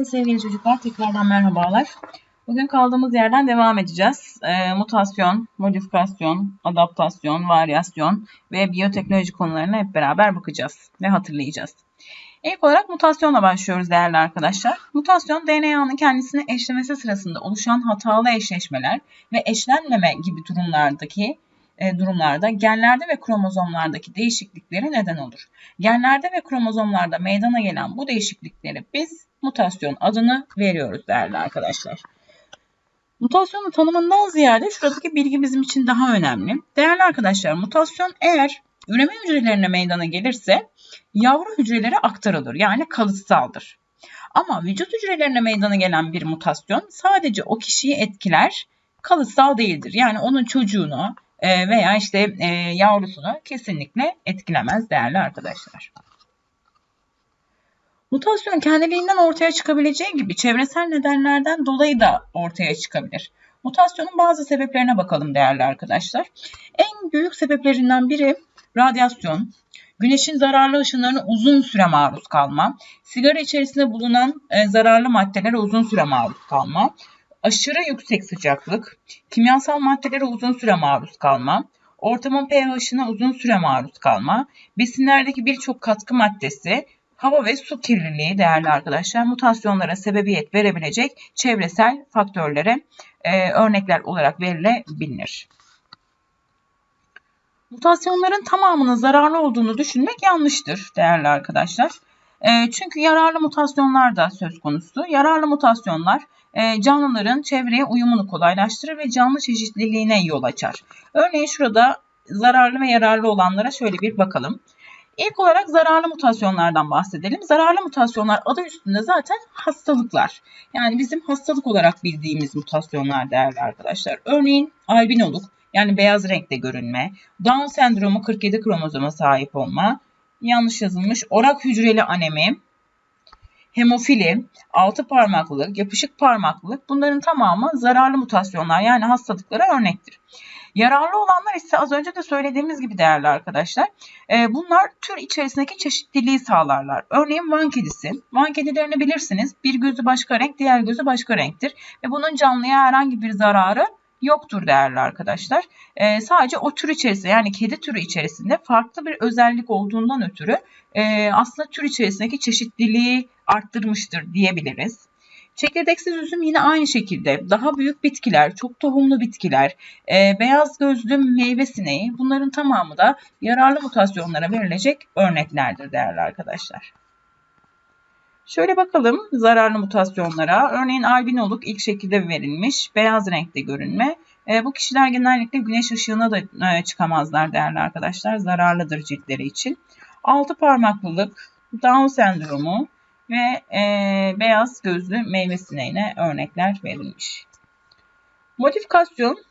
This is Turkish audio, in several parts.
Evet sevgili çocuklar tekrardan merhabalar. Bugün kaldığımız yerden devam edeceğiz. E, mutasyon, modifikasyon, adaptasyon, varyasyon ve biyoteknoloji konularına hep beraber bakacağız ve hatırlayacağız. İlk olarak mutasyonla başlıyoruz değerli arkadaşlar. Mutasyon DNA'nın kendisini eşlemesi sırasında oluşan hatalı eşleşmeler ve eşlenmeme gibi durumlardaki durumlarda genlerde ve kromozomlardaki değişikliklere neden olur. Genlerde ve kromozomlarda meydana gelen bu değişiklikleri biz mutasyon adını veriyoruz değerli arkadaşlar. Mutasyonun tanımından ziyade şuradaki bilgi bizim için daha önemli. Değerli arkadaşlar mutasyon eğer üreme hücrelerine meydana gelirse yavru hücrelere aktarılır yani kalıtsaldır. Ama vücut hücrelerine meydana gelen bir mutasyon sadece o kişiyi etkiler, kalıtsal değildir. Yani onun çocuğunu e, veya işte e, yavrusunu kesinlikle etkilemez değerli arkadaşlar. Mutasyon kendiliğinden ortaya çıkabileceği gibi çevresel nedenlerden dolayı da ortaya çıkabilir. Mutasyonun bazı sebeplerine bakalım değerli arkadaşlar. En büyük sebeplerinden biri radyasyon, güneşin zararlı ışınlarına uzun süre maruz kalma, sigara içerisinde bulunan e, zararlı maddelere uzun süre maruz kalma, aşırı yüksek sıcaklık, kimyasal maddelere uzun süre maruz kalma, ortamın pH'ına uzun süre maruz kalma, besinlerdeki birçok katkı maddesi, hava ve su kirliliği değerli arkadaşlar mutasyonlara sebebiyet verebilecek çevresel faktörlere e, örnekler olarak verilebilir. Mutasyonların tamamının zararlı olduğunu düşünmek yanlıştır değerli arkadaşlar. E, çünkü yararlı mutasyonlar da söz konusu. Yararlı mutasyonlar canlıların çevreye uyumunu kolaylaştırır ve canlı çeşitliliğine yol açar. Örneğin şurada zararlı ve yararlı olanlara şöyle bir bakalım. İlk olarak zararlı mutasyonlardan bahsedelim. Zararlı mutasyonlar adı üstünde zaten hastalıklar. Yani bizim hastalık olarak bildiğimiz mutasyonlar değerli arkadaşlar. Örneğin albinoluk yani beyaz renkte görünme, Down sendromu 47 kromozoma sahip olma, yanlış yazılmış orak hücreli anemi, hemofili, altı parmaklılık, yapışık parmaklılık bunların tamamı zararlı mutasyonlar yani hastalıklara örnektir. Yararlı olanlar ise az önce de söylediğimiz gibi değerli arkadaşlar. E, bunlar tür içerisindeki çeşitliliği sağlarlar. Örneğin van kedisi. Van kedilerini bilirsiniz. Bir gözü başka renk, diğer gözü başka renktir. Ve bunun canlıya herhangi bir zararı yoktur değerli arkadaşlar. E, sadece o tür içerisinde yani kedi türü içerisinde farklı bir özellik olduğundan ötürü e, aslında tür içerisindeki çeşitliliği arttırmıştır diyebiliriz. Çekirdeksiz üzüm yine aynı şekilde daha büyük bitkiler, çok tohumlu bitkiler, e, beyaz gözlü meyve sineği bunların tamamı da yararlı mutasyonlara verilecek örneklerdir değerli arkadaşlar. Şöyle bakalım zararlı mutasyonlara. Örneğin albinoluk ilk şekilde verilmiş. Beyaz renkte görünme. E, bu kişiler genellikle güneş ışığına da e, çıkamazlar değerli arkadaşlar. Zararlıdır ciltleri için. Altı parmaklılık, Down sendromu ve e, beyaz gözlü meyve sineğine örnekler verilmiş. Modifikasyon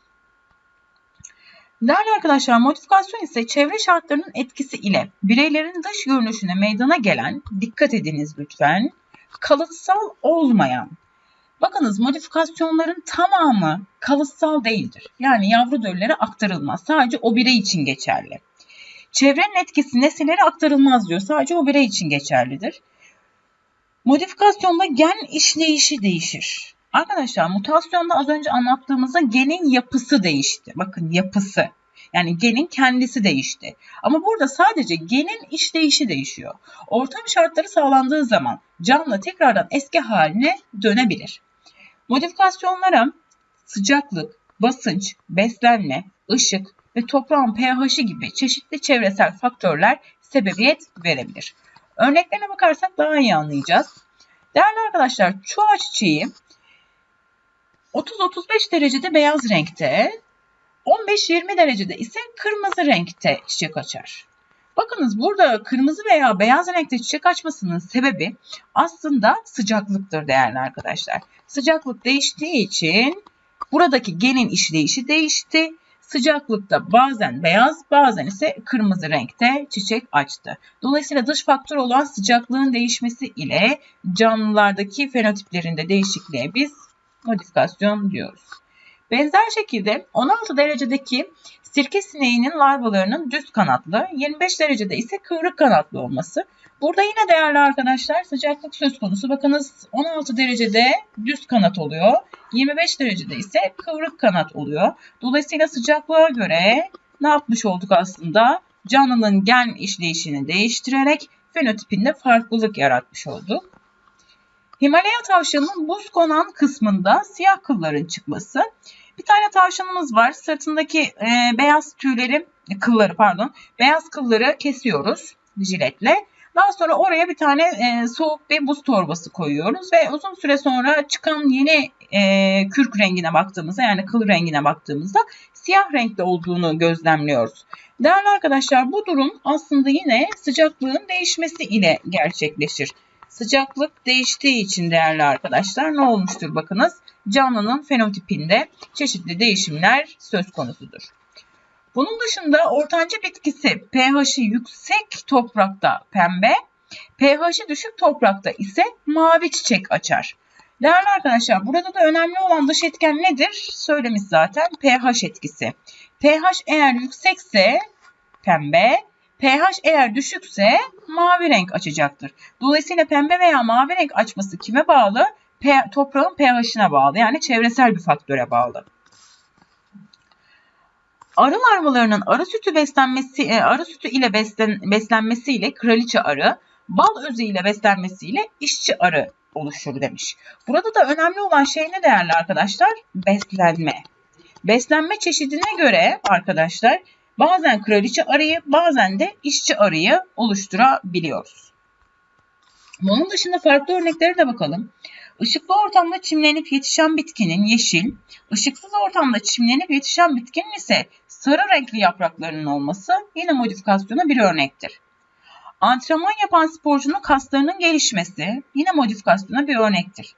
Değerli arkadaşlar modifikasyon ise çevre şartlarının etkisi ile bireylerin dış görünüşüne meydana gelen, dikkat ediniz lütfen, kalıtsal olmayan, bakınız modifikasyonların tamamı kalıtsal değildir. Yani yavru döllere aktarılmaz. Sadece o birey için geçerli. Çevrenin etkisi nesillere aktarılmaz diyor. Sadece o birey için geçerlidir. Modifikasyonda gen işleyişi değişir. Arkadaşlar mutasyonda az önce anlattığımızda genin yapısı değişti. Bakın yapısı. Yani genin kendisi değişti. Ama burada sadece genin işleyişi değişiyor. Ortam şartları sağlandığı zaman canlı tekrardan eski haline dönebilir. Modifikasyonlara sıcaklık, basınç, beslenme, ışık ve toprağın pH'i gibi çeşitli çevresel faktörler sebebiyet verebilir. Örneklerine bakarsak daha iyi anlayacağız. Değerli arkadaşlar çuha çiçeği 30-35 derecede beyaz renkte, 15-20 derecede ise kırmızı renkte çiçek açar. Bakınız burada kırmızı veya beyaz renkte çiçek açmasının sebebi aslında sıcaklıktır değerli arkadaşlar. Sıcaklık değiştiği için buradaki genin işleyişi değişti. Sıcaklıkta bazen beyaz bazen ise kırmızı renkte çiçek açtı. Dolayısıyla dış faktör olan sıcaklığın değişmesi ile canlılardaki fenotiplerinde değişikliğe biz modifikasyon diyoruz. Benzer şekilde 16 derecedeki Sirke sineğinin larvalarının düz kanatlı, 25 derecede ise kıvrık kanatlı olması. Burada yine değerli arkadaşlar sıcaklık söz konusu. Bakınız 16 derecede düz kanat oluyor. 25 derecede ise kıvrık kanat oluyor. Dolayısıyla sıcaklığa göre ne yapmış olduk aslında? Canlının gen işleyişini değiştirerek fenotipinde farklılık yaratmış olduk. Himalaya tavşanının buz konan kısmında siyah kılların çıkması. Bir tane tavşanımız var. Sırtındaki e, beyaz tüyleri, kılları pardon, beyaz kılları kesiyoruz jiletle. Daha sonra oraya bir tane e, soğuk bir buz torbası koyuyoruz ve uzun süre sonra çıkan yeni e, kürk rengine baktığımızda yani kıl rengine baktığımızda siyah renkte olduğunu gözlemliyoruz. Değerli arkadaşlar bu durum aslında yine sıcaklığın değişmesi ile gerçekleşir. Sıcaklık değiştiği için değerli arkadaşlar ne olmuştur bakınız canlının fenotipinde çeşitli değişimler söz konusudur. Bunun dışında ortanca bitkisi pH'i yüksek toprakta pembe, pH'i düşük toprakta ise mavi çiçek açar. Değerli arkadaşlar burada da önemli olan dış etken nedir? Söylemiş zaten pH etkisi. pH eğer yüksekse pembe, pH eğer düşükse mavi renk açacaktır. Dolayısıyla pembe veya mavi renk açması kime bağlı? toprağın pH'ine bağlı. Yani çevresel bir faktöre bağlı. Arı larvalarının arı sütü beslenmesi, e, arı sütü ile beslen, beslenmesiyle kraliçe arı, bal özü ile beslenmesiyle işçi arı oluşur demiş. Burada da önemli olan şey ne değerli arkadaşlar? Beslenme. Beslenme çeşidine göre arkadaşlar bazen kraliçe arıyı bazen de işçi arıyı oluşturabiliyoruz. Bunun dışında farklı örneklere de bakalım. Işıklı ortamda çimlenip yetişen bitkinin yeşil, ışıksız ortamda çimlenip yetişen bitkinin ise sarı renkli yapraklarının olması yine modifikasyona bir örnektir. Antrenman yapan sporcunun kaslarının gelişmesi yine modifikasyona bir örnektir.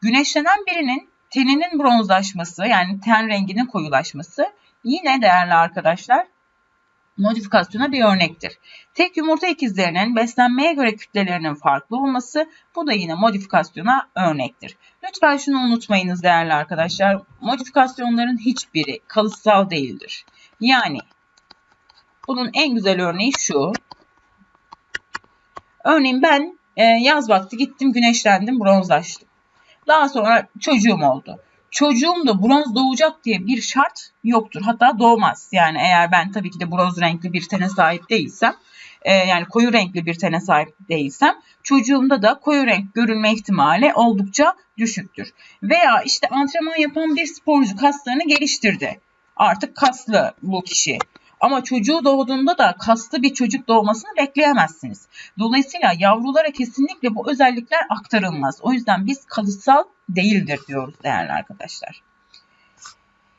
Güneşlenen birinin teninin bronzlaşması yani ten renginin koyulaşması yine değerli arkadaşlar modifikasyona bir örnektir. Tek yumurta ikizlerinin beslenmeye göre kütlelerinin farklı olması bu da yine modifikasyona örnektir. Lütfen şunu unutmayınız değerli arkadaşlar. Modifikasyonların hiçbiri kalıtsal değildir. Yani bunun en güzel örneği şu. Örneğin ben e, yaz vakti gittim güneşlendim bronzlaştım. Daha sonra çocuğum oldu çocuğum da bronz doğacak diye bir şart yoktur. Hatta doğmaz. Yani eğer ben tabii ki de bronz renkli bir tene sahip değilsem e, yani koyu renkli bir tene sahip değilsem çocuğumda da koyu renk görülme ihtimali oldukça düşüktür. Veya işte antrenman yapan bir sporcu kaslarını geliştirdi. Artık kaslı bu kişi. Ama çocuğu doğduğunda da kaslı bir çocuk doğmasını bekleyemezsiniz. Dolayısıyla yavrulara kesinlikle bu özellikler aktarılmaz. O yüzden biz kalıtsal değildir diyoruz değerli arkadaşlar.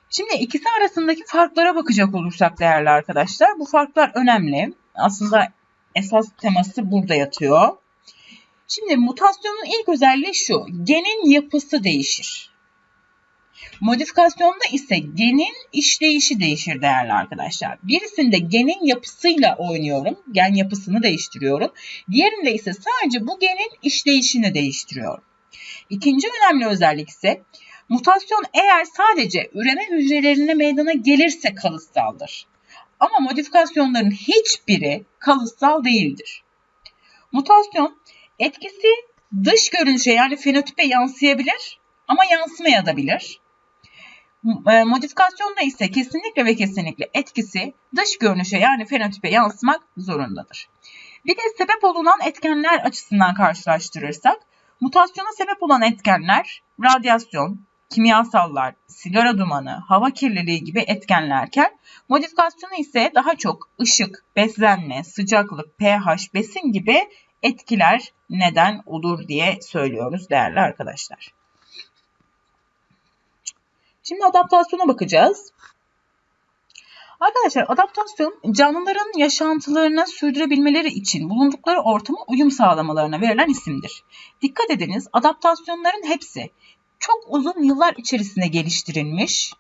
Şimdi ikisi arasındaki farklara bakacak olursak değerli arkadaşlar bu farklar önemli. Aslında esas teması burada yatıyor. Şimdi mutasyonun ilk özelliği şu. Genin yapısı değişir. Modifikasyonda ise genin işleyişi değişir değerli arkadaşlar. Birisinde genin yapısıyla oynuyorum. Gen yapısını değiştiriyorum. Diğerinde ise sadece bu genin işleyişini değiştiriyorum. İkinci önemli özellik ise mutasyon eğer sadece üreme hücrelerine meydana gelirse kalıtsaldır. Ama modifikasyonların hiçbiri kalıtsal değildir. Mutasyon etkisi dış görünüşe yani fenotipe yansıyabilir ama yansımayabilir. E, modifikasyonda ise kesinlikle ve kesinlikle etkisi dış görünüşe yani fenotipe yansımak zorundadır. Bir de sebep olunan etkenler açısından karşılaştırırsak mutasyona sebep olan etkenler radyasyon, kimyasallar, sigara dumanı, hava kirliliği gibi etkenlerken modifikasyonu ise daha çok ışık, beslenme, sıcaklık, pH, besin gibi etkiler neden olur diye söylüyoruz değerli arkadaşlar. Şimdi adaptasyona bakacağız. Arkadaşlar adaptasyon canlıların yaşantılarını sürdürebilmeleri için bulundukları ortama uyum sağlamalarına verilen isimdir. Dikkat ediniz adaptasyonların hepsi çok uzun yıllar içerisinde geliştirilmiş.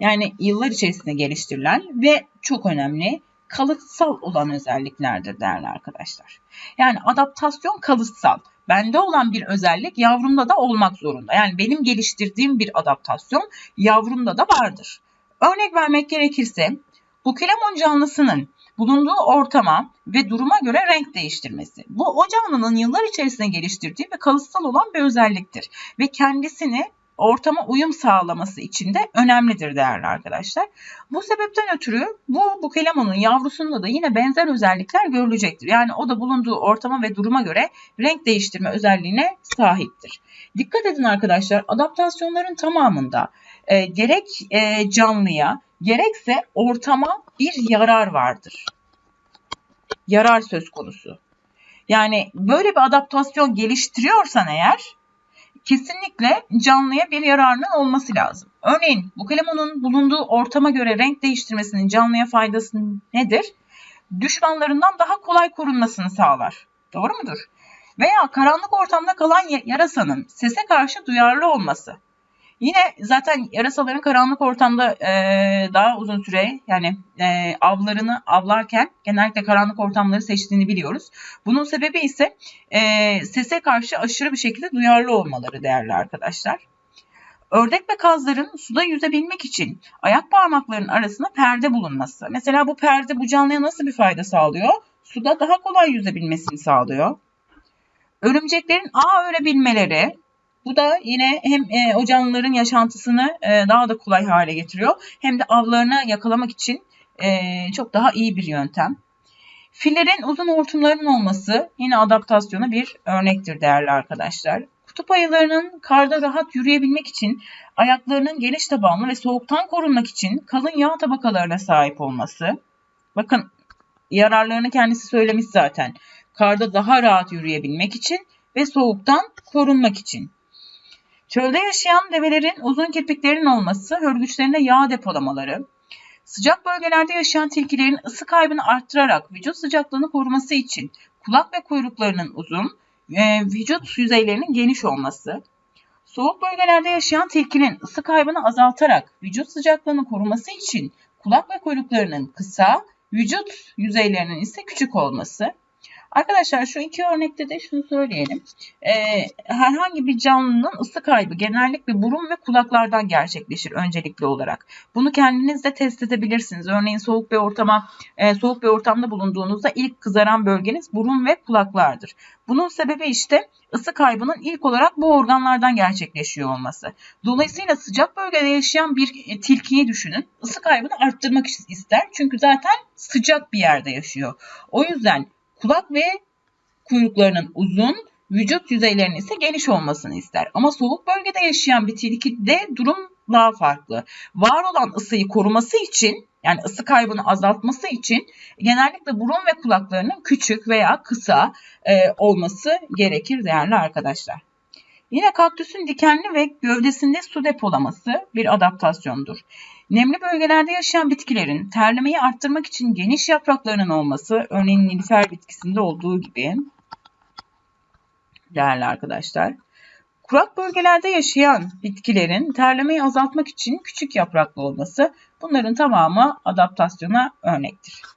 Yani yıllar içerisinde geliştirilen ve çok önemli kalıtsal olan özelliklerdir değerli arkadaşlar. Yani adaptasyon kalıtsal. Bende olan bir özellik yavrumda da olmak zorunda. Yani benim geliştirdiğim bir adaptasyon yavrumda da vardır. Örnek vermek gerekirse Bukelemon canlısının bulunduğu ortama ve duruma göre renk değiştirmesi. Bu o canlının yıllar içerisinde geliştirdiği ve kalıtsal olan bir özelliktir ve kendisini ortama uyum sağlaması için de önemlidir değerli arkadaşlar. Bu sebepten ötürü bu bukelemonun yavrusunda da yine benzer özellikler görülecektir. Yani o da bulunduğu ortama ve duruma göre renk değiştirme özelliğine sahiptir. Dikkat edin arkadaşlar adaptasyonların tamamında e, gerek e, canlıya gerekse ortama bir yarar vardır. Yarar söz konusu. Yani böyle bir adaptasyon geliştiriyorsan eğer kesinlikle canlıya bir yararının olması lazım. Örneğin bu kalemonun bulunduğu ortama göre renk değiştirmesinin canlıya faydası nedir? Düşmanlarından daha kolay korunmasını sağlar. Doğru mudur? Veya karanlık ortamda kalan yarasanın sese karşı duyarlı olması. Yine zaten yarasaların karanlık ortamda e, daha uzun süre yani e, avlarını avlarken genellikle karanlık ortamları seçtiğini biliyoruz. Bunun sebebi ise e, sese karşı aşırı bir şekilde duyarlı olmaları değerli arkadaşlar. Ördek ve kazların suda yüzebilmek için ayak parmaklarının arasında perde bulunması. Mesela bu perde bu canlıya nasıl bir fayda sağlıyor? Suda daha kolay yüzebilmesini sağlıyor. Örümceklerin ağ örebilmeleri, bu da yine hem e, o canlıların yaşantısını e, daha da kolay hale getiriyor hem de avlarını yakalamak için e, çok daha iyi bir yöntem. Fillerin uzun hortumlarının olması yine adaptasyona bir örnektir değerli arkadaşlar. Kutup ayılarının karda rahat yürüyebilmek için ayaklarının geniş tabanlı ve soğuktan korunmak için kalın yağ tabakalarına sahip olması. Bakın yararlarını kendisi söylemiş zaten. Karda daha rahat yürüyebilmek için ve soğuktan korunmak için. Çölde yaşayan develerin uzun kirpiklerinin olması, hörgüçlerinde yağ depolamaları, sıcak bölgelerde yaşayan tilkilerin ısı kaybını arttırarak vücut sıcaklığını koruması için kulak ve kuyruklarının uzun, e, vücut yüzeylerinin geniş olması, soğuk bölgelerde yaşayan tilkinin ısı kaybını azaltarak vücut sıcaklığını koruması için kulak ve kuyruklarının kısa, vücut yüzeylerinin ise küçük olması, Arkadaşlar şu iki örnekte de şunu söyleyelim. Ee, herhangi bir canlının ısı kaybı genellikle burun ve kulaklardan gerçekleşir öncelikli olarak. Bunu kendiniz de test edebilirsiniz. Örneğin soğuk bir ortama, e, soğuk bir ortamda bulunduğunuzda ilk kızaran bölgeniz burun ve kulaklardır. Bunun sebebi işte ısı kaybının ilk olarak bu organlardan gerçekleşiyor olması. Dolayısıyla sıcak bölgede yaşayan bir e, tilkiyi düşünün. Isı kaybını arttırmak ister. Çünkü zaten sıcak bir yerde yaşıyor. O yüzden Kulak ve kuyruklarının uzun, vücut yüzeylerinin ise geniş olmasını ister. Ama soğuk bölgede yaşayan bir tilkide durum daha farklı. Var olan ısıyı koruması için yani ısı kaybını azaltması için genellikle burun ve kulaklarının küçük veya kısa e, olması gerekir değerli arkadaşlar. Yine kaktüsün dikenli ve gövdesinde su depolaması bir adaptasyondur. Nemli bölgelerde yaşayan bitkilerin terlemeyi arttırmak için geniş yapraklarının olması, örneğin nilüfer bitkisinde olduğu gibi değerli arkadaşlar. Kurak bölgelerde yaşayan bitkilerin terlemeyi azaltmak için küçük yapraklı olması bunların tamamı adaptasyona örnektir.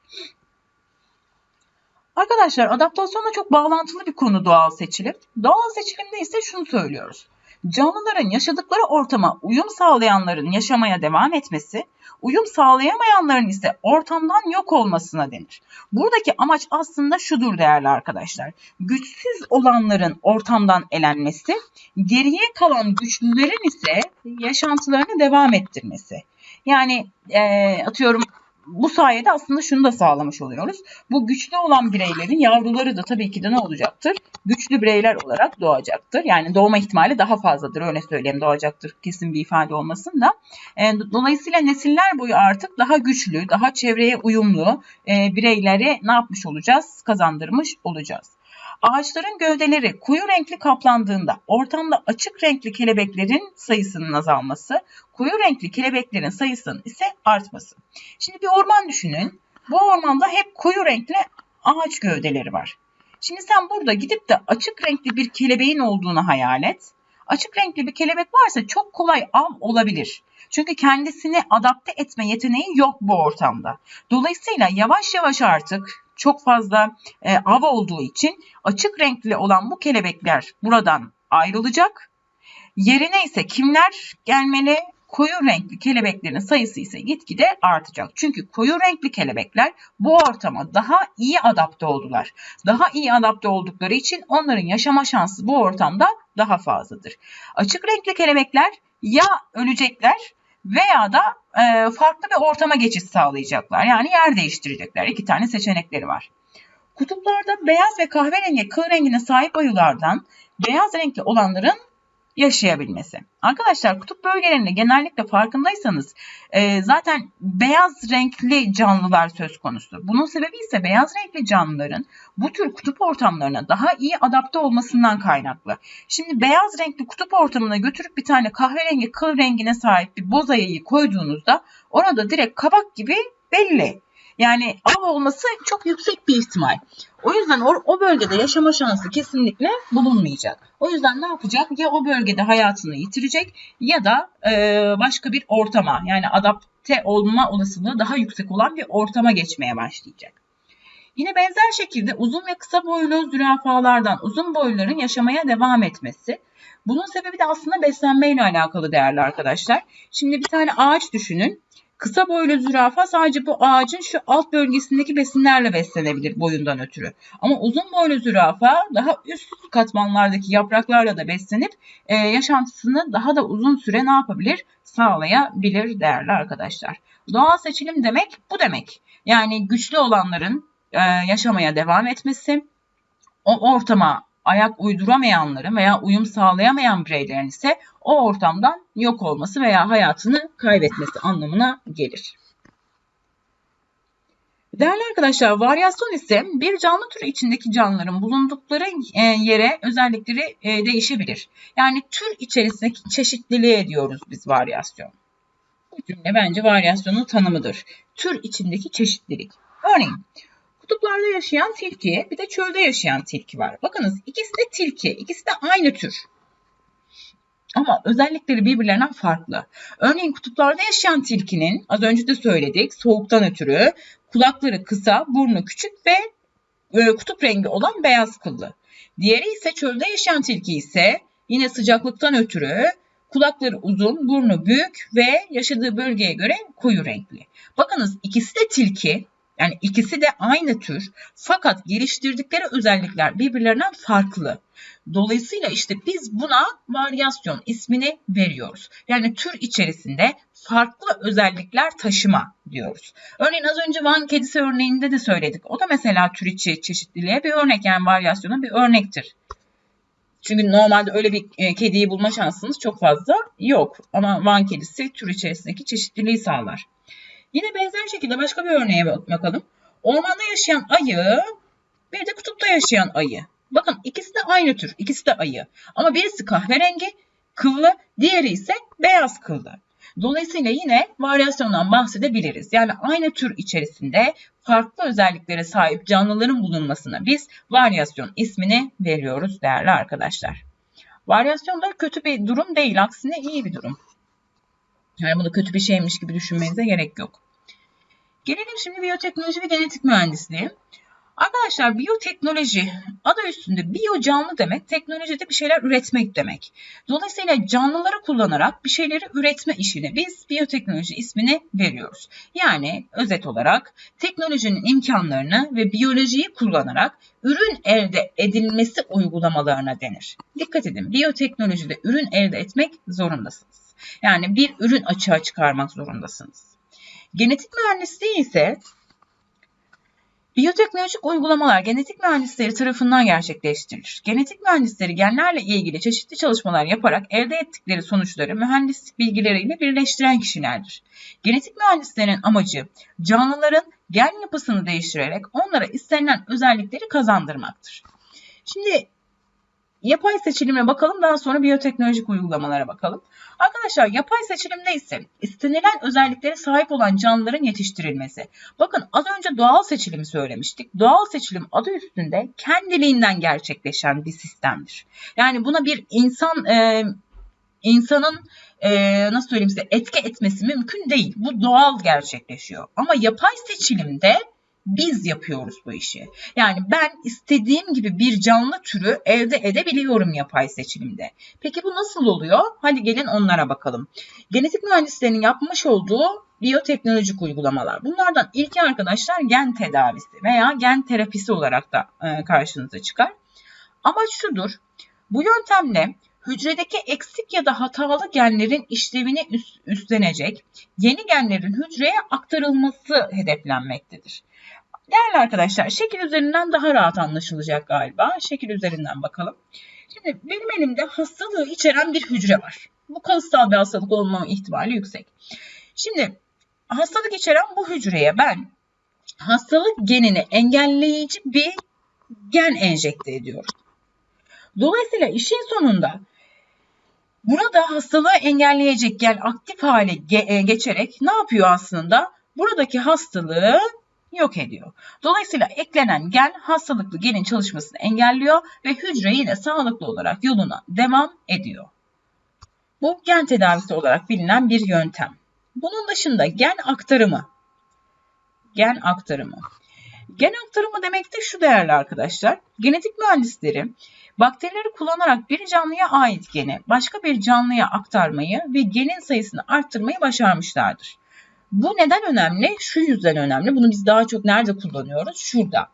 Arkadaşlar adaptasyonla çok bağlantılı bir konu doğal seçilim. Doğal seçilimde ise şunu söylüyoruz. Canlıların yaşadıkları ortama uyum sağlayanların yaşamaya devam etmesi, uyum sağlayamayanların ise ortamdan yok olmasına denir. Buradaki amaç aslında şudur değerli arkadaşlar. Güçsüz olanların ortamdan elenmesi, geriye kalan güçlülerin ise yaşantılarını devam ettirmesi. Yani e, atıyorum bu sayede aslında şunu da sağlamış oluyoruz. Bu güçlü olan bireylerin yavruları da tabii ki de ne olacaktır? Güçlü bireyler olarak doğacaktır. Yani doğma ihtimali daha fazladır öyle söyleyeyim doğacaktır kesin bir ifade olmasın da. E, dolayısıyla nesiller boyu artık daha güçlü, daha çevreye uyumlu e, bireyleri ne yapmış olacağız? Kazandırmış olacağız. Ağaçların gövdeleri koyu renkli kaplandığında ortamda açık renkli kelebeklerin sayısının azalması, koyu renkli kelebeklerin sayısının ise artması. Şimdi bir orman düşünün. Bu ormanda hep koyu renkli ağaç gövdeleri var. Şimdi sen burada gidip de açık renkli bir kelebeğin olduğunu hayal et. Açık renkli bir kelebek varsa çok kolay av olabilir. Çünkü kendisini adapte etme yeteneği yok bu ortamda. Dolayısıyla yavaş yavaş artık çok fazla e, av olduğu için açık renkli olan bu kelebekler buradan ayrılacak. Yerine ise kimler gelmeli? koyu renkli kelebeklerin sayısı ise gitgide artacak. Çünkü koyu renkli kelebekler bu ortama daha iyi adapte oldular. Daha iyi adapte oldukları için onların yaşama şansı bu ortamda daha fazladır. Açık renkli kelebekler ya ölecekler veya da e, farklı bir ortama geçiş sağlayacaklar. Yani yer değiştirecekler. İki tane seçenekleri var. Kutuplarda beyaz ve kahverengi kıl rengine sahip ayılardan beyaz renkli olanların yaşayabilmesi. Arkadaşlar kutup bölgelerinde genellikle farkındaysanız e, zaten beyaz renkli canlılar söz konusu. Bunun sebebi ise beyaz renkli canlıların bu tür kutup ortamlarına daha iyi adapte olmasından kaynaklı. Şimdi beyaz renkli kutup ortamına götürüp bir tane kahverengi kıl rengine sahip bir boz ayıyı koyduğunuzda orada direkt kabak gibi belli. Yani av olması çok yüksek bir ihtimal. O yüzden o, o bölgede yaşama şansı kesinlikle bulunmayacak. O yüzden ne yapacak? Ya o bölgede hayatını yitirecek ya da e, başka bir ortama yani adapte olma olasılığı daha yüksek olan bir ortama geçmeye başlayacak. Yine benzer şekilde uzun ve kısa boylu zürafalardan uzun boyluların yaşamaya devam etmesi. Bunun sebebi de aslında beslenmeyle alakalı değerli arkadaşlar. Şimdi bir tane ağaç düşünün. Kısa boylu zürafa sadece bu ağacın şu alt bölgesindeki besinlerle beslenebilir boyundan ötürü. Ama uzun boylu zürafa daha üst katmanlardaki yapraklarla da beslenip e, yaşantısını daha da uzun süre ne yapabilir? Sağlayabilir değerli arkadaşlar. Doğal seçilim demek bu demek. Yani güçlü olanların e, yaşamaya devam etmesi, o ortama ayak uyduramayanların veya uyum sağlayamayan bireylerin ise o ortamdan yok olması veya hayatını kaybetmesi anlamına gelir. Değerli arkadaşlar, varyasyon ise bir canlı türü içindeki canlıların bulundukları e, yere özellikleri e, değişebilir. Yani tür içerisindeki çeşitliliğe diyoruz biz varyasyon. Bu cümle bence varyasyonun tanımıdır. Tür içindeki çeşitlilik. Örneğin Kutuplarda yaşayan tilki, bir de çölde yaşayan tilki var. Bakınız ikisi de tilki, ikisi de aynı tür. Ama özellikleri birbirlerinden farklı. Örneğin kutuplarda yaşayan tilkinin az önce de söyledik soğuktan ötürü kulakları kısa, burnu küçük ve e, kutup rengi olan beyaz kıllı. Diğeri ise çölde yaşayan tilki ise yine sıcaklıktan ötürü kulakları uzun, burnu büyük ve yaşadığı bölgeye göre koyu renkli. Bakınız ikisi de tilki yani ikisi de aynı tür fakat geliştirdikleri özellikler birbirlerinden farklı. Dolayısıyla işte biz buna varyasyon ismini veriyoruz. Yani tür içerisinde farklı özellikler taşıma diyoruz. Örneğin az önce Van kedisi örneğinde de söyledik. O da mesela tür içi çeşitliliğe bir örnek yani varyasyona bir örnektir. Çünkü normalde öyle bir e, kediyi bulma şansınız çok fazla yok. Ama Van kedisi tür içerisindeki çeşitliliği sağlar. Yine benzer şekilde başka bir örneğe bakalım. Ormanda yaşayan ayı bir de kutupta yaşayan ayı. Bakın ikisi de aynı tür. ikisi de ayı. Ama birisi kahverengi kıllı, diğeri ise beyaz kıllı. Dolayısıyla yine varyasyondan bahsedebiliriz. Yani aynı tür içerisinde farklı özelliklere sahip canlıların bulunmasına biz varyasyon ismini veriyoruz değerli arkadaşlar. Varyasyon da kötü bir durum değil, aksine iyi bir durum. Yani bunu kötü bir şeymiş gibi düşünmenize gerek yok. Gelelim şimdi biyoteknoloji ve genetik mühendisliği. Arkadaşlar biyoteknoloji adı üstünde biyo canlı demek, teknolojide bir şeyler üretmek demek. Dolayısıyla canlıları kullanarak bir şeyleri üretme işine biz biyoteknoloji ismini veriyoruz. Yani özet olarak teknolojinin imkanlarını ve biyolojiyi kullanarak ürün elde edilmesi uygulamalarına denir. Dikkat edin biyoteknolojide ürün elde etmek zorundasınız. Yani bir ürün açığa çıkarmak zorundasınız. Genetik mühendisliği ise biyoteknolojik uygulamalar genetik mühendisleri tarafından gerçekleştirilir. Genetik mühendisleri genlerle ilgili çeşitli çalışmalar yaparak elde ettikleri sonuçları mühendislik bilgileriyle birleştiren kişilerdir. Genetik mühendislerin amacı canlıların gen yapısını değiştirerek onlara istenilen özellikleri kazandırmaktır. Şimdi Yapay seçilime bakalım daha sonra biyoteknolojik uygulamalara bakalım. Arkadaşlar yapay seçilimde ise istenilen özelliklere sahip olan canlıların yetiştirilmesi. Bakın az önce doğal seçilimi söylemiştik. Doğal seçilim adı üstünde kendiliğinden gerçekleşen bir sistemdir. Yani buna bir insan e, insanın e, nasıl söyleyeyim size etki etmesi mümkün değil. Bu doğal gerçekleşiyor. Ama yapay seçilimde biz yapıyoruz bu işi. Yani ben istediğim gibi bir canlı türü elde edebiliyorum yapay seçilimde. Peki bu nasıl oluyor? Hadi gelin onlara bakalım. Genetik mühendislerinin yapmış olduğu biyoteknolojik uygulamalar. Bunlardan ilki arkadaşlar gen tedavisi veya gen terapisi olarak da e, karşınıza çıkar. Amaç şudur. Bu yöntemle hücredeki eksik ya da hatalı genlerin işlevini üstlenecek yeni genlerin hücreye aktarılması hedeflenmektedir. Değerli arkadaşlar şekil üzerinden daha rahat anlaşılacak galiba. Şekil üzerinden bakalım. Şimdi benim elimde hastalığı içeren bir hücre var. Bu kalıtsal bir hastalık olma ihtimali yüksek. Şimdi hastalık içeren bu hücreye ben hastalık genini engelleyici bir gen enjekte ediyorum. Dolayısıyla işin sonunda burada hastalığı engelleyecek gen aktif hale e, geçerek ne yapıyor aslında? Buradaki hastalığı yok ediyor. Dolayısıyla eklenen gen hastalıklı genin çalışmasını engelliyor ve hücre yine sağlıklı olarak yoluna devam ediyor. Bu gen tedavisi olarak bilinen bir yöntem. Bunun dışında gen aktarımı. Gen aktarımı. Gen aktarımı demek de şu değerli arkadaşlar. Genetik mühendisleri bakterileri kullanarak bir canlıya ait geni başka bir canlıya aktarmayı ve genin sayısını arttırmayı başarmışlardır. Bu neden önemli? Şu yüzden önemli. Bunu biz daha çok nerede kullanıyoruz? Şurada.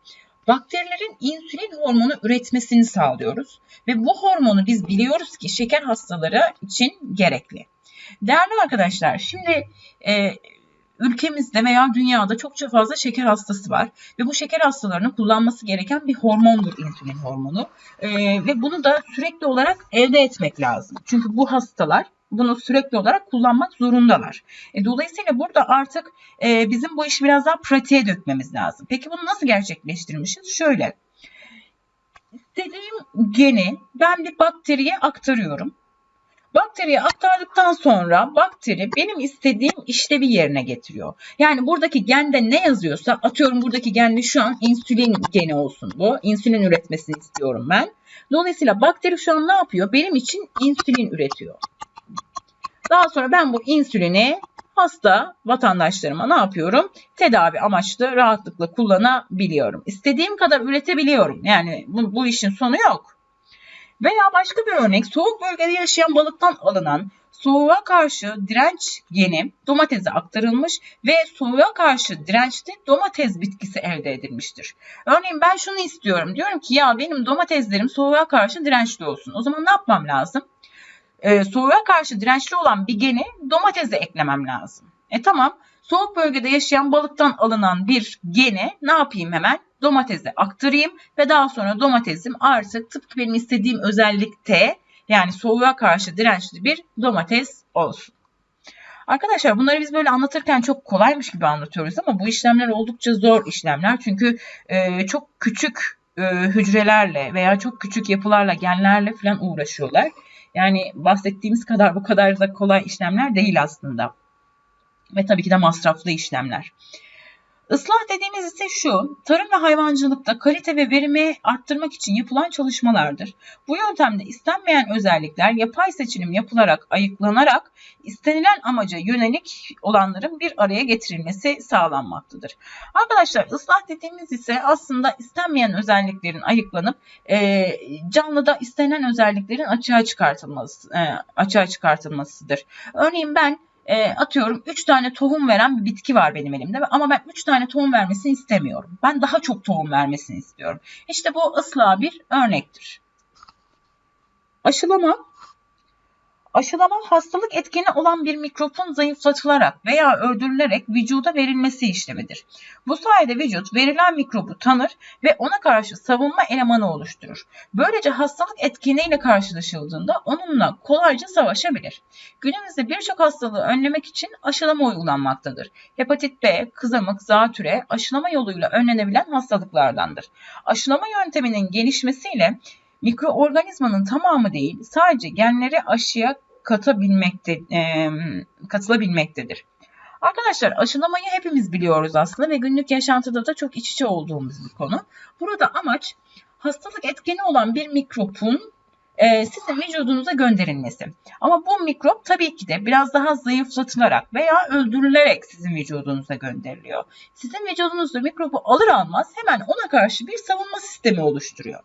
Bakterilerin insülin hormonu üretmesini sağlıyoruz ve bu hormonu biz biliyoruz ki şeker hastaları için gerekli. Değerli arkadaşlar, şimdi e, ülkemizde veya dünyada çokça fazla şeker hastası var ve bu şeker hastalarının kullanması gereken bir hormondur insülin hormonu e, ve bunu da sürekli olarak elde etmek lazım. Çünkü bu hastalar bunu sürekli olarak kullanmak zorundalar. E, dolayısıyla burada artık e, bizim bu işi biraz daha pratiğe dökmemiz lazım. Peki bunu nasıl gerçekleştirmişiz? Şöyle. İstediğim geni ben bir bakteriye aktarıyorum. Bakteriye aktardıktan sonra bakteri benim istediğim işlevi yerine getiriyor. Yani buradaki gende ne yazıyorsa atıyorum buradaki gende şu an insülin geni olsun bu. İnsülin üretmesini istiyorum ben. Dolayısıyla bakteri şu an ne yapıyor? Benim için insülin üretiyor. Daha sonra ben bu insülini hasta vatandaşlarıma ne yapıyorum? Tedavi amaçlı rahatlıkla kullanabiliyorum. İstediğim kadar üretebiliyorum. Yani bu, bu işin sonu yok. Veya başka bir örnek soğuk bölgede yaşayan balıktan alınan soğuğa karşı direnç geni domatese aktarılmış ve soğuğa karşı dirençli domates bitkisi elde edilmiştir. Örneğin ben şunu istiyorum. Diyorum ki ya benim domateslerim soğuğa karşı dirençli olsun. O zaman ne yapmam lazım? E, soğuğa karşı dirençli olan bir geni domatese eklemem lazım. E tamam soğuk bölgede yaşayan balıktan alınan bir geni ne yapayım hemen? Domatese aktarayım ve daha sonra domatesim artık tıpkı benim istediğim özellikte yani soğuğa karşı dirençli bir domates olsun. Arkadaşlar bunları biz böyle anlatırken çok kolaymış gibi anlatıyoruz ama bu işlemler oldukça zor işlemler. Çünkü e, çok küçük e, hücrelerle veya çok küçük yapılarla genlerle falan uğraşıyorlar. Yani bahsettiğimiz kadar bu kadar da kolay işlemler değil aslında. Ve tabii ki de masraflı işlemler. Islah dediğimiz ise şu, tarım ve hayvancılıkta kalite ve verimi arttırmak için yapılan çalışmalardır. Bu yöntemde istenmeyen özellikler yapay seçilim yapılarak ayıklanarak istenilen amaca yönelik olanların bir araya getirilmesi sağlanmaktadır. Arkadaşlar ıslah dediğimiz ise aslında istenmeyen özelliklerin ayıklanıp e, canlıda istenen özelliklerin açığa çıkartılması e, açığa çıkartılmasıdır. Örneğin ben e, atıyorum 3 tane tohum veren bir bitki var benim elimde ama ben 3 tane tohum vermesini istemiyorum. Ben daha çok tohum vermesini istiyorum. İşte bu ıslah bir örnektir. Aşılama Aşılama hastalık etkeni olan bir mikropun zayıflatılarak veya öldürülerek vücuda verilmesi işlemidir. Bu sayede vücut verilen mikrobu tanır ve ona karşı savunma elemanı oluşturur. Böylece hastalık etkeniyle karşılaşıldığında onunla kolayca savaşabilir. Günümüzde birçok hastalığı önlemek için aşılama uygulanmaktadır. Hepatit B, kızamık, zatüre aşılama yoluyla önlenebilen hastalıklardandır. Aşılama yönteminin gelişmesiyle mikroorganizmanın tamamı değil sadece genleri aşıya katabilmekte, e, katılabilmektedir. Arkadaşlar aşılamayı hepimiz biliyoruz aslında ve günlük yaşantıda da çok iç içe olduğumuz bir konu. Burada amaç hastalık etkeni olan bir mikropun e, sizin vücudunuza gönderilmesi. Ama bu mikrop tabii ki de biraz daha zayıflatılarak veya öldürülerek sizin vücudunuza gönderiliyor. Sizin vücudunuzda mikrobu alır almaz hemen ona karşı bir savunma sistemi oluşturuyor.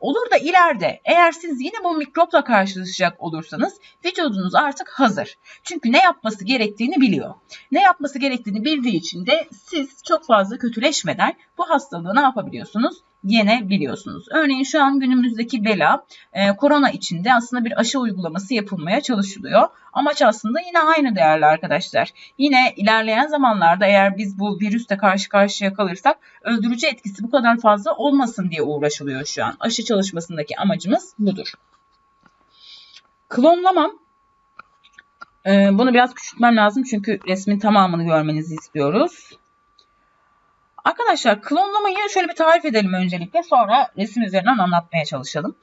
Olur da ileride eğer siz yine bu mikropla karşılaşacak olursanız vücudunuz artık hazır. Çünkü ne yapması gerektiğini biliyor. Ne yapması gerektiğini bildiği için de siz çok fazla kötüleşmeden bu hastalığı ne yapabiliyorsunuz? Yenebiliyorsunuz. Örneğin şu an günümüzdeki bela e, korona içinde aslında bir aşı uygulaması yapılmaya çalışılıyor. Amaç aslında yine aynı değerli arkadaşlar. Yine ilerleyen zamanlarda eğer biz bu virüste karşı karşıya kalırsak öldürücü etkisi bu kadar fazla olmasın diye uğraşılıyor şu an. Aşı çalışmasındaki amacımız budur. Klonlamam ee, bunu biraz küçültmem lazım çünkü resmin tamamını görmenizi istiyoruz. Arkadaşlar klonlamayı şöyle bir tarif edelim öncelikle sonra resim üzerinden anlatmaya çalışalım.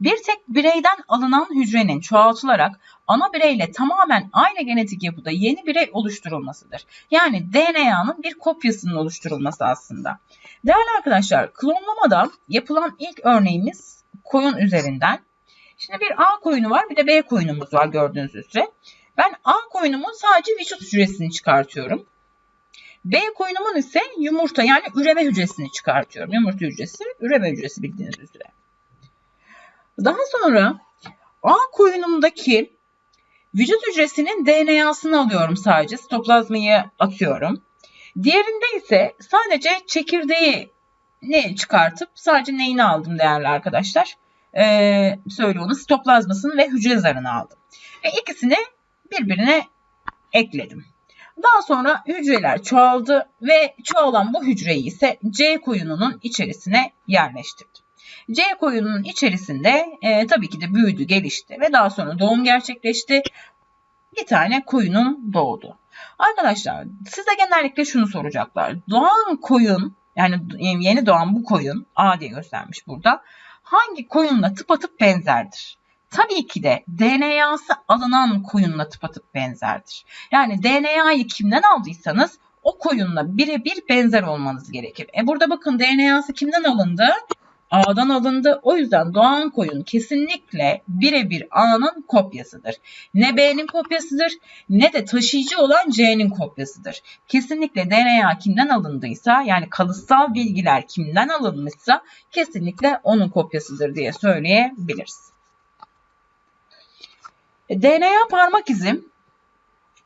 Bir tek bireyden alınan hücrenin çoğaltılarak ana bireyle tamamen aynı genetik yapıda yeni birey oluşturulmasıdır. Yani DNA'nın bir kopyasının oluşturulması aslında. Değerli arkadaşlar klonlamada yapılan ilk örneğimiz koyun üzerinden. Şimdi bir A koyunu var bir de B koyunumuz var gördüğünüz üzere. Ben A koyunumun sadece vücut hücresini çıkartıyorum. B koyunumun ise yumurta yani üreme hücresini çıkartıyorum. Yumurta hücresi, üreme hücresi bildiğiniz üzere. Daha sonra A koyunumdaki vücut hücresinin DNA'sını alıyorum sadece. Sitoplazmayı atıyorum. Diğerinde ise sadece çekirdeği ne çıkartıp sadece neyini aldım değerli arkadaşlar. Ee, söyle onu sitoplazmasını ve hücre zarını aldım. Ve ikisini birbirine ekledim. Daha sonra hücreler çoğaldı ve çoğalan bu hücreyi ise C koyununun içerisine yerleştirdim. C koyununun içerisinde e, tabii ki de büyüdü, gelişti ve daha sonra doğum gerçekleşti. Bir tane koyunum doğdu. Arkadaşlar size genellikle şunu soracaklar. Doğan koyun yani yeni doğan bu koyun A diye göstermiş burada. Hangi koyunla tıpatıp benzerdir? Tabii ki de DNA'sı alınan koyunla tıpatıp benzerdir. Yani DNA'yı kimden aldıysanız o koyunla birebir benzer olmanız gerekir. E burada bakın DNA'sı kimden alındı? A'dan alındı. O yüzden doğan koyun kesinlikle birebir A'nın kopyasıdır. Ne B'nin kopyasıdır ne de taşıyıcı olan C'nin kopyasıdır. Kesinlikle DNA kimden alındıysa yani kalıtsal bilgiler kimden alınmışsa kesinlikle onun kopyasıdır diye söyleyebiliriz. DNA parmak izi.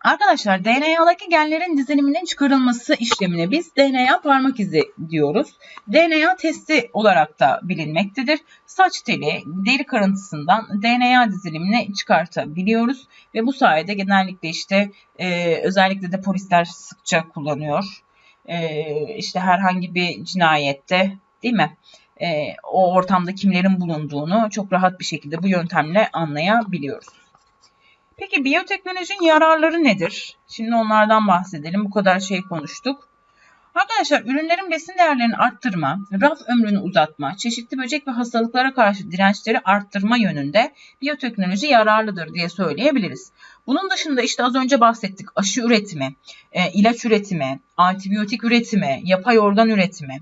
Arkadaşlar DNA'daki genlerin diziliminin çıkarılması işlemine biz DNA parmak izi diyoruz. DNA testi olarak da bilinmektedir. Saç teli, deri karıntısından DNA dizilimini çıkartabiliyoruz. Ve bu sayede genellikle işte e, özellikle de polisler sıkça kullanıyor. E, işte herhangi bir cinayette değil mi? E, o ortamda kimlerin bulunduğunu çok rahat bir şekilde bu yöntemle anlayabiliyoruz. Peki biyoteknolojinin yararları nedir? Şimdi onlardan bahsedelim. Bu kadar şey konuştuk. Arkadaşlar ürünlerin besin değerlerini arttırma, raf ömrünü uzatma, çeşitli böcek ve hastalıklara karşı dirençleri arttırma yönünde biyoteknoloji yararlıdır diye söyleyebiliriz. Bunun dışında işte az önce bahsettik aşı üretimi, e, ilaç üretimi, antibiyotik üretimi, yapay organ üretimi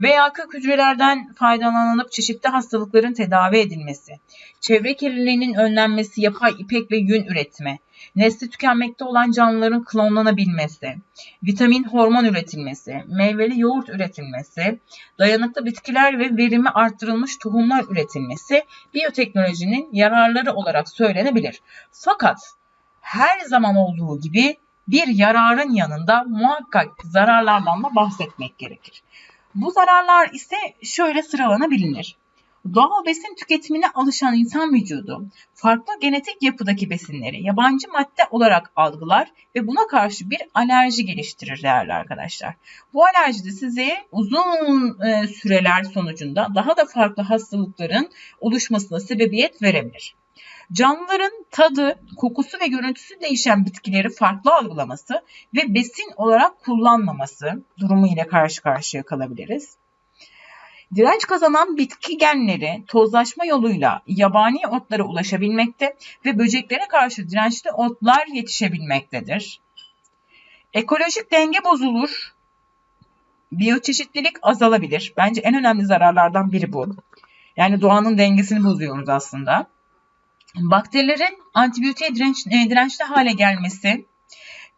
veya kök hücrelerden faydalanılıp çeşitli hastalıkların tedavi edilmesi, çevre kirliliğinin önlenmesi, yapay ipek ve yün üretimi, nesli tükenmekte olan canlıların klonlanabilmesi, vitamin hormon üretilmesi, meyveli yoğurt üretilmesi, dayanıklı bitkiler ve verimi arttırılmış tohumlar üretilmesi biyoteknolojinin yararları olarak söylenebilir. Fakat her zaman olduğu gibi bir yararın yanında muhakkak zararlardan da bahsetmek gerekir. Bu zararlar ise şöyle sıralanabilir. Doğal besin tüketimine alışan insan vücudu farklı genetik yapıdaki besinleri yabancı madde olarak algılar ve buna karşı bir alerji geliştirir değerli arkadaşlar. Bu alerji de size uzun e, süreler sonucunda daha da farklı hastalıkların oluşmasına sebebiyet verebilir. Canlıların tadı, kokusu ve görüntüsü değişen bitkileri farklı algılaması ve besin olarak kullanmaması durumu ile karşı karşıya kalabiliriz. Direnç kazanan bitki genleri tozlaşma yoluyla yabani otlara ulaşabilmekte ve böceklere karşı dirençli otlar yetişebilmektedir. Ekolojik denge bozulur. Biyoçeşitlilik azalabilir. Bence en önemli zararlardan biri bu. Yani doğanın dengesini bozuyoruz aslında. bakterilerin antibiyotiğe direnç, e, dirençli hale gelmesi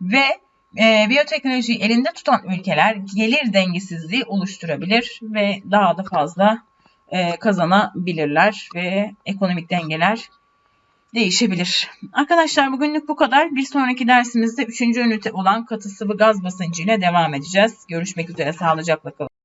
ve e, biyoteknolojiyi elinde tutan ülkeler gelir dengesizliği oluşturabilir ve daha da fazla e, kazanabilirler ve ekonomik dengeler değişebilir. Arkadaşlar bugünlük bu kadar. Bir sonraki dersimizde 3. ünite olan katı sıvı gaz basıncı ile devam edeceğiz. Görüşmek üzere. Sağlıcakla kalın.